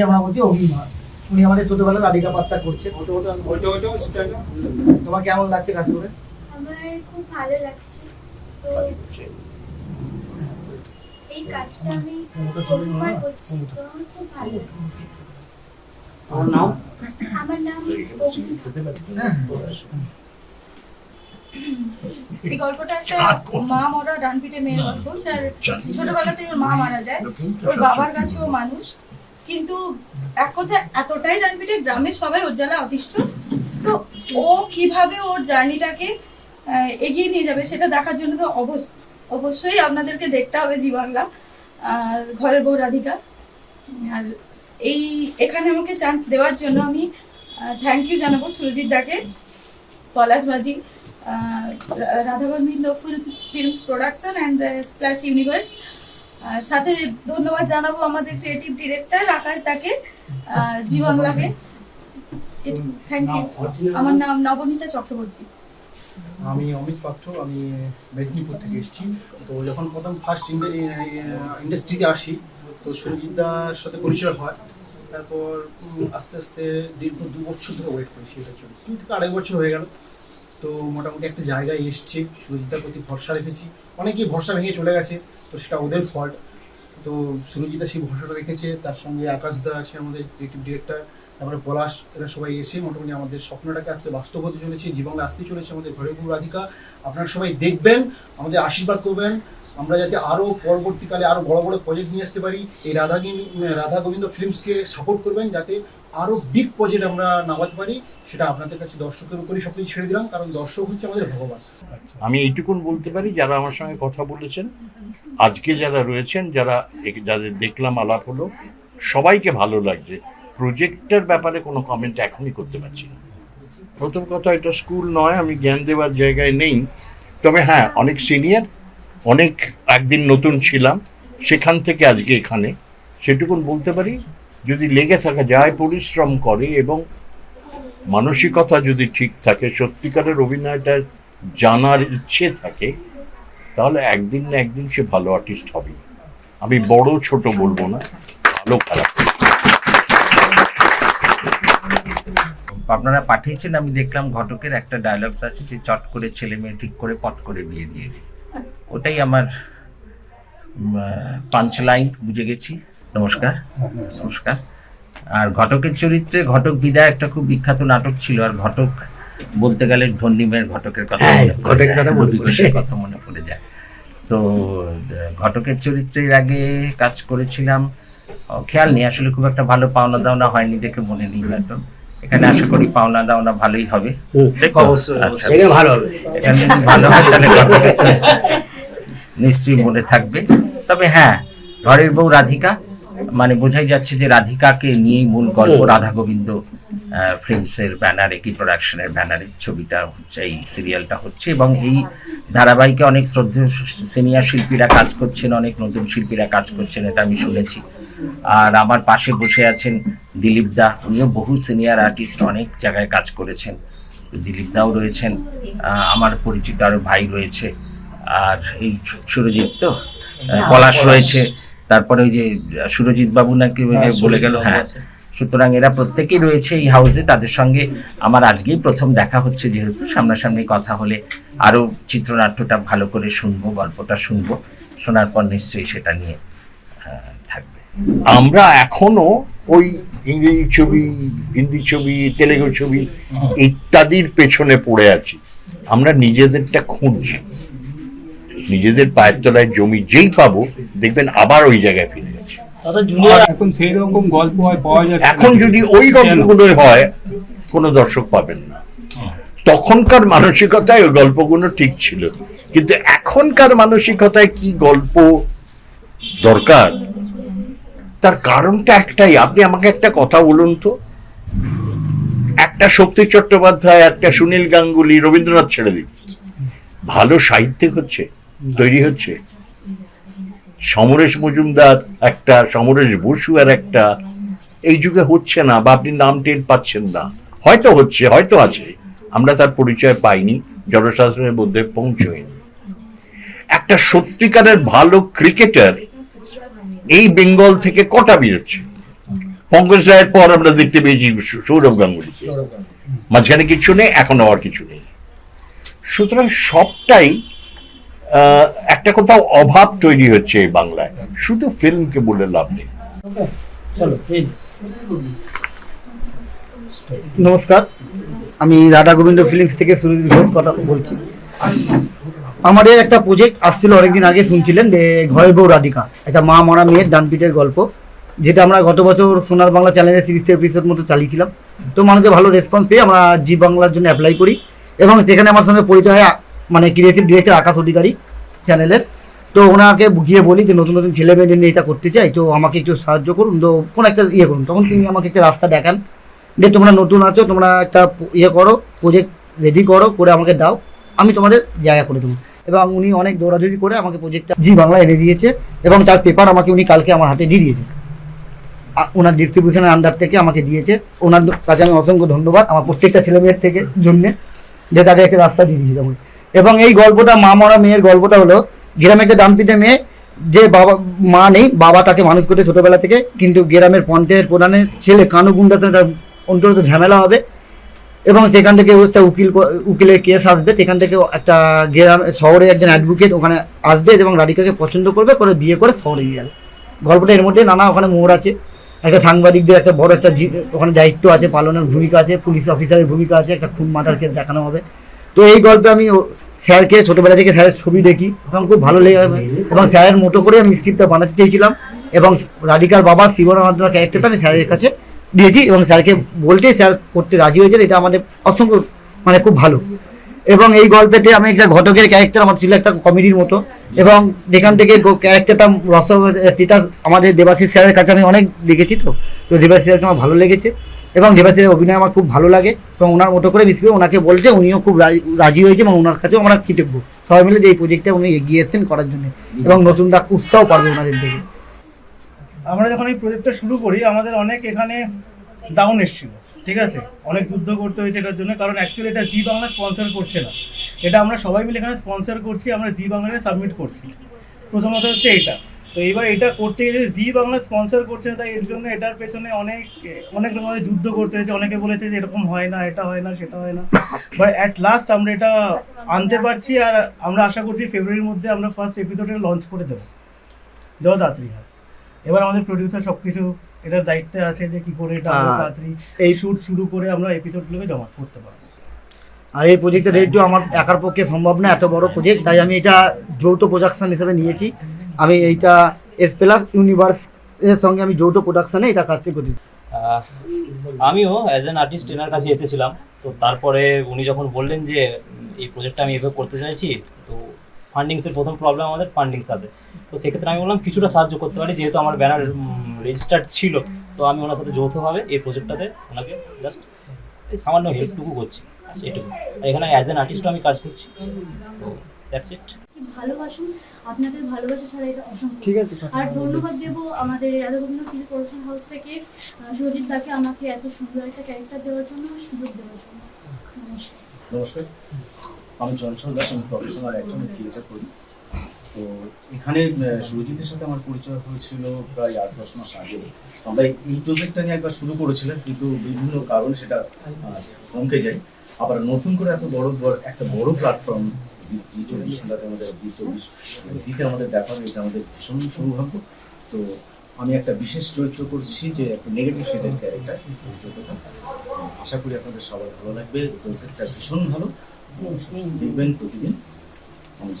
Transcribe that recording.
তাকে আমরা বলছি অভিমান উনি আমাদের ছোটবেলা রাধিকা পাত্তা করছে তোমার কেমন লাগছে কাজ করে আমার খুব ভালো লাগছে। তো এই কাজটা আমি প্রথমবার করছি তো আমার খুব ভালো লাগছে। আমার নাম? আমার নাম এই গল্পটা একটা মা মরা ডান পিঠে মেয়ের গল্প যার ছোটবেলাতে ওর মা মারা যায়। ওর বাবার কাছে ও মানুষ। কিন্তু এক কথা, এতটাই ডান পিঠে গ্রামের সবাই ওর জ্বালা অতিষ্ঠ। তো ও কীভাবে ওর জার্নিটাকে এগিয়ে নিয়ে যাবে সেটা দেখার জন্য তো অবশ্য- অবশ্যই আপনাদেরকে দেখতে হবে জি বাংলা ঘরের বউ রাধিকা। আর এই, এখানে আমাকে চান্স দেওয়ার জন্য আমি থ্যাংক ইউ জানাব সুরজিৎ দাকে, পলাশ বাজি Radha Gobinda films production and splash universe সাথে ধন্যবাদ জানাব আমাদের ক্রিয়েটিভ ডিরেক্টর আকাশ আহ, জি বাংলাকে। থ্যাংক ইউ আমার নাম নবনীতা চক্রবর্তী। আমি অমিত পাত্র আমি মেদিনীপুর থেকে এসেছি। তো যখন প্রথম ফার্স্ট ইন্ডাস্ট্রিতে আসি তো সুরজিৎদার সাথে পরিচয় হয়। তারপর আস্তে আস্তে দীর্ঘ দু বছর ধরে ওয়েট করেছি এটার জন্য। দু থেকে আড়াই বছর হয়ে গেল। তো মোটামুটি একটা জায়গায় এসছে সুরজিৎদার প্রতি ভরসা রেখেছি। অনেকেই ভরসা ভেঙে চলে গেছে, তো সেটা ওদের ফল্ট তো সুরজিৎদা সেই ভরসাটা রেখেছে, তার সঙ্গে আকাশদা আছে আমাদের ক্রিয়েটিভ ডিরেক্টর তারপরে পলাশ, এরা সবাই এসে মোটামুটি আমাদের স্বপ্নটাকে আজকে বাস্তব হতে চলেছে জীবনে আসতে চলেছে আমাদের ঘরে গুরু রাধিকা। আপনারা সবাই দেখবেন, আমাদের আশীর্বাদ করবেন। আমরা যাতে আরও পরবর্তীকালে আরও বড় বড় প্রজেক্ট নিয়ে আসতে পারি। এই রাধা রাধা গোবিন্দ ফিল্মসকে সাপোর্ট করবেন যাতে আরও বিগ প্রজেক্ট আমরা নামাতে পারি, সেটা আপনাদের কাছে দর্শকের উপরেই সব ছেড়ে দিলাম, কারণ দর্শক হচ্ছে আমাদের ভগবান। আমি এইটুকুন বলতে পারি, যারা আমার সঙ্গে কথা বলেছেন, আজকে যারা রয়েছেন, যারা যাদের দেখলাম আলাপ হলো, সবাইকে ভালো লাগছে। প্রজেক্টের ব্যাপারে কোনো কমেন্ট এখনই করতে পারছি না। প্রথম কথা, এটা স্কুল নয়, আমি জ্ঞান দেওয়ার জায়গায় নেই। তবে হ্যাঁ অনেক সিনিয়র অনেক একদিন নতুন ছিলাম, সেখান থেকে আজকে এখানে। সেটুকুন বলতে পারি যদি লেগে থাকা, যায় পরিশ্রম করে এবং মানসিকতা যদি ঠিক থাকে, সত্যিকারের অভিনয়টা জানার ইচ্ছে থাকে, তাহলে একদিন না একদিন সে ভালো আর্টিস্ট হবে। আমি বড়, ছোট বলব না, ভালো খারাপ। আপনারা পাঠিয়েছেন, আমি দেখলাম ঘটকের একটা ডায়লগস আছে যে চট করে ছেলে মেয়ে ঠিক করে পট করে বিয়ে দিয়ে দিই। ওটাই আমার পাঞ্চ লাইন বুঝে গেছি। নমস্কার। নমস্কার। আর ঘটকের চরিত্রে ঘটক বিদায় একটা খুব বিখ্যাত নাটক ছিল আর ঘটক বলতে গেলে ধন্যিমের ঘটকের কথা হ্যাঁ, মনে পড়ে ঘটকের যায়, কথা কথা মনে পড়ে যায়। তো ঘটকের চরিত্রের আগে কাজ করেছিলাম। খেয়াল নেই আসলে খুব একটা ভালো পাওনা দাওনা হয়নি দেখে মনে নেই হয়তো। এখানে আশা করি পাওনা দাওনা ভালোই হবে? অবশ্যই আচ্ছা, ভালো হবে। এখানে ভালো হয় তাহলে নিশ্চয়ই মনে থাকবে। তবে হ্যাঁ ঘরের বউ রাধিকা মানে বোঝাই যাচ্ছে যে রাধিকাকে নিয়েই মূল গল্প রাধা গোবিন্দ ফিল্মসের ব্যানারে কি প্রোডাকশনের ব্যানারে ছবিটা হচ্ছে এই সিরিয়ালটা হচ্ছে এবং এই ধারাবাহিকে অনেক শ্রদ্ধেয় সিনিয়র শিল্পীরা কাজ করছেন অনেক নতুন শিল্পীরা কাজ করছেন এটা আমি শুনেছি। আর আমার পাশে বসে আছেন দিলীপ দা উনিও বহু সিনিয়র আর্টিস্ট অনেক জায়গায় কাজ করেছেন। তো দিলীপ দাও রয়েছেন আহ, আমার পরিচিত আরও ভাই রয়েছে আর এই সুরজিৎ তো? পলাশ। রয়েছে তারপরে ওই যে সুরজিৎ বাবু নাকি ওই যে বলে গেল হ্যাঁ। সুতরাং এরা প্রত্যেকেই রয়েছে এই হাউসে তাদের সঙ্গে আমার আজকেই প্রথম দেখা হচ্ছে যেহেতু সামনাসামনি কথা হলে আরও চিত্রনাট্যটা ভালো করে শুনব গল্পটা শুনব শোনার পর নিশ্চয়ই সেটা নিয়ে থাকবে। আমরা এখনও ওই ইংরেজি ছবি হিন্দি ছবি তেলেগু ছবি ইত্যাদির পেছনে পড়ে আছি। আমরা নিজেদেরটা খুঁজছি। নিজেদের পায়ের তলায় জমি যেই পাবো দেখবেন আবার ওই জায়গায় ফিরে গেছে এখন সেই রকম গল্প পাওয়া যাচ্ছে এখন যদি ওই গল্পগুলো হয় কোনো দর্শক পাবেন না। তখনকার মানসিকতায় ওই গল্পগুলো ঠিক ছিল। কিন্তু এখনকার মানসিকতায় কি গল্প দরকার? তার কারণটা একটাই। আপনি আমাকে একটা কথা বলুন তো। একটা শক্তি চট্টোপাধ্যায় একটা সুনীল গাঙ্গুলি রবীন্দ্রনাথ ছেড়ে দিন ভালো সাহিত্যিক হচ্ছে। তৈরি হচ্ছে। সমরেশ মজুমদার একটা, সমরেশ বসু আর একটা, এই যুগে হচ্ছে না বা আপনি নাম টের পাচ্ছেন না। হয়তো হচ্ছে, হয়তো আছে। আমরা তার পরিচয় পাইনি, জনসাধারণের মধ্যে পৌঁছয়নি। একটা সত্যিকারের ভালো ক্রিকেটার এই বেঙ্গল থেকে কটা বেরোচ্ছে? পঙ্কজ রায়ের পর আমরা দেখতে পেয়েছি সৌরভ গাঙ্গুলিকে। মাঝখানে কিছু নেই, এখন আর কিছু নেই। সুতরাং সবটাই একটা কোথাও অভাব তৈরি হচ্ছে এই বাংলায়। শুধু ফিল্মকে বলে লাভ নেই। নমস্কার আমি রাধা গোবিন্দ ফিলিংস থেকে সুরজিৎ ঘোষ কথা বলছি। আমাদের একটা প্রজেক্ট আসছিল অনেকদিন আগে শুনছিলেন? যে ঘরের বউ রাধিকা একটা মা মরা মেয়ের ডানপিটের গল্প যেটা আমরা গত বছর সোনার বাংলা চ্যানেলের সিরিজ এপিসোড মতো চালিয়েছিলাম। তো মানুষের ভালো রেসপন্স পেয়ে আমরা জি বাংলার জন্য অ্যাপ্লাই করি এবং সেখানে আমার সঙ্গে পরিচয় হয় মানে ক্রিয়েটিভ ডিরেক্টর আকাশ অধিকারী চ্যানেলের তো ওনাকে গিয়ে বলি যে নতুন নতুন ছেলে মেয়েদের নিয়ে এটা করতে চাই, তো আমাকে একটু সাহায্য করুন। তো কোনো একটা ইয়ে করুন, তখন তিনি আমাকে একটা রাস্তা দেখান। যে তোমরা নতুন আছো, তোমরা একটা ইয়ে করো প্রজেক্ট রেডি করো, করে আমাকে দাও। আমি তোমাদের জায়গা করে দেবো। এবং উনি অনেক দৌড়াদৌড়ি করে আমাকে প্রজেক্টটা জি বাংলা এনে দিয়েছে এবং তার পেপার আমাকে উনি কালকে আমার হাতে দিয়ে দিয়েছে। ওনার ডিস্ট্রিবিউশনের আন্ডার থেকে আমাকে দিয়েছে। ওনার কাছে আমি অসংখ্য ধন্যবাদ আমার প্রত্যেকটা ছেলে মেয়ের থেকে জন্যে। যে তাকে একটা রাস্তা দিয়ে দিয়েছে তখন এবং এই গল্পটা মা মরা মেয়ের গল্পটা হলো, গ্রামের একটা ডানপিটে মেয়ে, যে বাবা, মা নেই, বাবা তাকে মানুষ করে ছোটবেলা থেকে, কিন্তু গ্রামের পঞ্চায়েত প্রধানের ছেলে কানু গুন্ডাতে তার অন্তত ঝামেলা হবে এবং সেখান থেকে একটা উকিল উকিলের কেস আসবে, সেখান থেকে একটা গ্রাম, শহরে একজন অ্যাডভোকেট ওখানে আসবে এবং রাধিকাকে পছন্দ করবে, করে বিয়ে করে শহরে নিয়ে যাবে। গল্পটা এর মধ্যে নানা ওখানে মোড় আছে। একটা সাংবাদিকদের একটা বড় একটা ওখানে দায়িত্ব আছে, পালনের ভূমিকা আছে, পুলিশ অফিসারের ভূমিকা আছে, একটা খুন মার্ডার কেস দেখানো হবে। তো এই গল্পে আমি স্যারকে ছোটবেলা থেকে স্যারের ছবি দেখি। এবং খুব ভালো লেগে এবং স্যারের মতো করে আমি স্ক্রিপ্টটা বানাতে চেয়েছিলাম। এবং রাধিকার বাবা শিবরামাত্রা ক্যারেক্টারটা আমি স্যারের কাছে দিয়েছি এবং স্যারকে বলতে স্যার করতে রাজি হয়েছেন, এটা আমাদের অসংখ্য মানে খুব ভালো। এবং এই গল্পেতে আমি একটা ঘটকের ক্যারেক্টার, আমার ছিল একটা কমেডির মতো। এবং যেখান থেকে ক্যারেক্টারটা রস তিতাস আমাদের দেবাশিস স্যারের কাছে আমি অনেক দেখেছি তো। তো দেবাশিস স্যারকে আমার ভালো লেগেছে। এবং দেবাশিসের অভিনয় আমার খুব ভালো লাগে এবং ওনার মতো করে বিশেষ ওনাকে বলতে উনিও খুব রাজি- হয়েছে এবং ওনার কাছেও আমরা কৃতজ্ঞ। সবাই মিলে যে এই প্রজেক্টটা উনি এগিয়ে এসেছেন করার জন্য এবং নতুন দা উৎসাহ পারবে ওনাদের দেখে। আমরা যখন এই প্রজেক্টটা শুরু করি, আমাদের অনেক এখানে ডাউন এসেছিল, ঠিক আছে? অনেক যুদ্ধ করতে হয়েছে এটার জন্য, কারণ অ্যাকচুয়ালি এটা জি বাংলা স্পন্সর করছে না। এটা আমরা সবাই মিলে এখানে স্পন্সর করছি, আমরা জি বাংলাকে সাবমিট করছি। প্রথমত হচ্ছে এটা। তো এবার এটা করতে গেলে জি বাংলা স্পন্সর করছে না তাই এর জন্য এটার পেছনে অনেক অনেক রকমের যুদ্ধ করতে হয়েছে। অনেকে বলেছে যে এরকম হয় না এটা হয় না সেটা হয় না। বাট অ্যাট লাস্ট আমরা এটা আনতে পারছি আর আমরা আশা করছি ফেব্রুয়ারির মধ্যে আমরা ফার্স্ট এপিসোডে লঞ্চ করে দেবো। যত তাড়াতাড়ি হয়। এবার আমাদের প্রডিউসার সবকিছু এটার দায়িত্বে আছে যে কি করে এটা তাড়াতাড়ি এই- শুট শুরু করে আমরা এপিসোডগুলোকে জমা করতে পারব। আর এই প্রজেক্টের রেটও আমার একার পক্ষে সম্ভব না এত বড় প্রজেক্ট তাই আমি এটা যৌথ প্রোডাকশন হিসেবে নিয়েছি। আমি এইটা এস প্লাস ইউনিভার্স এর সঙ্গে আমি যৌথ প্রোডাকশনে এটা কাজটি করি আমিও অ্যাজ অ্যান আর্টিস্ট এনার কাছে এসেছিলাম। তো তারপরে উনি যখন বললেন যে, এই প্রজেক্টটা আমি এভাবে করতে চাইছি, তো ফান্ডিংসের প্রথম প্রবলেম আমাদের ফান্ডিংস আছে। তো সেক্ষেত্রে আমি বললাম, কিছুটা সাহায্য করতে পারি, যেহেতু আমার ব্যানার রেজিস্টার্ড ছিল। তো আমি ওনার সাথে যৌথভাবে এই প্রজেক্টটাতে ওনাকে জাস্ট সামান্য হেল্পটুকু করছি। এটুকু। এখানে অ্যাজ অ্যান আর্টিস্টও আমি কাজ করছি। তো দ্যাটস ইট ভালোবাসুন আপনাদের ভালোবাসা ছাড়া এটা অসম্ভব। ঠিক আছে আর ধন্যবাদ দেব আমাদের রাধাগোবিন্দ ফিল্ম প্রোডাকশন হাউস থেকে। সুরজিৎ দাকে আমাকে এত সুন্দর একটা ক্যারেক্টার দেওয়ার জন্য সুযোগ দেওয়ার জন্য। নমস্কার। নমস্কার আমি চঞ্চল দাস আমি প্রফেশনাল অ্যাক্টর থিয়েটার করি। তো এখানে সুরজিতের সাথে আমার পরিচয় হয়েছিল প্রায় আট দশ মাস আগে। আমরা এই প্রজেক্টটা নিয়ে একবার শুরু করেছিলাম কিন্তু বিভিন্ন কারণে সেটা থমকে যায়। আবার নতুন করে এত বড় বড় একটা বড় প্ল্যাটফর্ম চব্বিশ ঘন্টাতে আমাদের জি চব্বিশ জিতে আমাদের দেখা এটা আমাদের ভীষণ সৌভাগ্য। তো আমি একটা বিশেষ চরিত্র করছি যে একটা নেগেটিভ শেডের ক্যারেক্টার যোগ্যতা আশা করি আপনাদের সবার ভালো লাগবে কনসেপ্টটা ভীষণ ভালো। দেখবেন প্রতিদিন। আমার